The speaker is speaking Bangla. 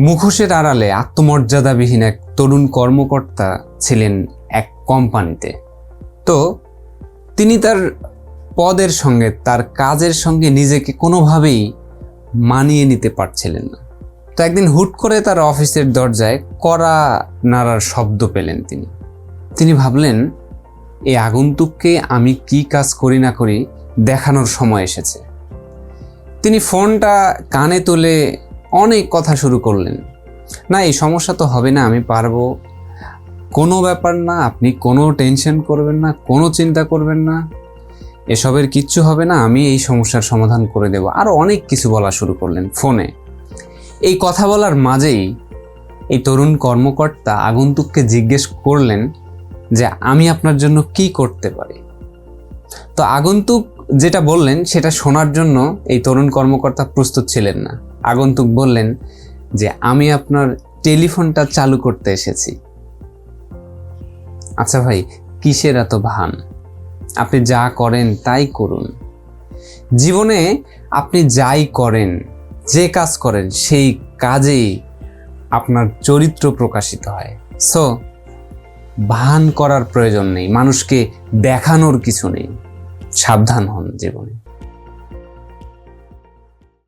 মুখোশের আড়ালে আত্মমর্যাদাবিহীন এক তরুণ কর্মকর্তা ছিলেন এক কোম্পানিতে। তো তিনি তার পদের সঙ্গে, তার কাজের সঙ্গে নিজেকে কোনোভাবেই মানিয়ে নিতে পারছিলেন না। তো একদিন হুট করে তার অফিসের দরজায় কড়া নাড়ার শব্দ পেলেন তিনি। তিনি ভাবলেন এই আগন্তুককে আমি কি কাজ করি না করি দেখানোর সময় এসেছে। তিনি ফোনটা কানে তুলে অনেক কথা শুরু করলেন। না, এই সমস্যা তো হবে না, আমি পারব। কোনো ব্যাপার না, আপনি কোনো টেনশন করবেন না, কোনো চিন্তা করবেন না। এসবের কিচ্ছু হবে না, আমি এই সমস্যার সমাধান করে দেব। আরও অনেক কিছু বলা শুরু করলেন ফোনে। এই কথা বলার মাঝেই এই তরুণ কর্মকর্তা আগন্তুককে জিজ্ঞেস করলেন যে, আমি আপনার জন্য কি করতে পারি? তো আগন্তুক যেটা বললেন, সেটা শোনার জন্য এই তরুণ কর্মকর্তা প্রস্তুত ছিলেন না। আগন্তুক বললেন যে, আমি আপনার টেলিফোনটা চালু করতে এসেছি। আচ্ছা ভাই, কিসের এত ভান? আপনি যা করেন তাই করুন। জীবনে আপনি যাই করেন, যে কাজ করেন, সেই কাজেই আপনার চরিত্র প্রকাশিত হয়। সো, ভান করার প্রয়োজন নেই, মানুষকে দেখানোর কিছু নেই। সাবধান হন জীবনে।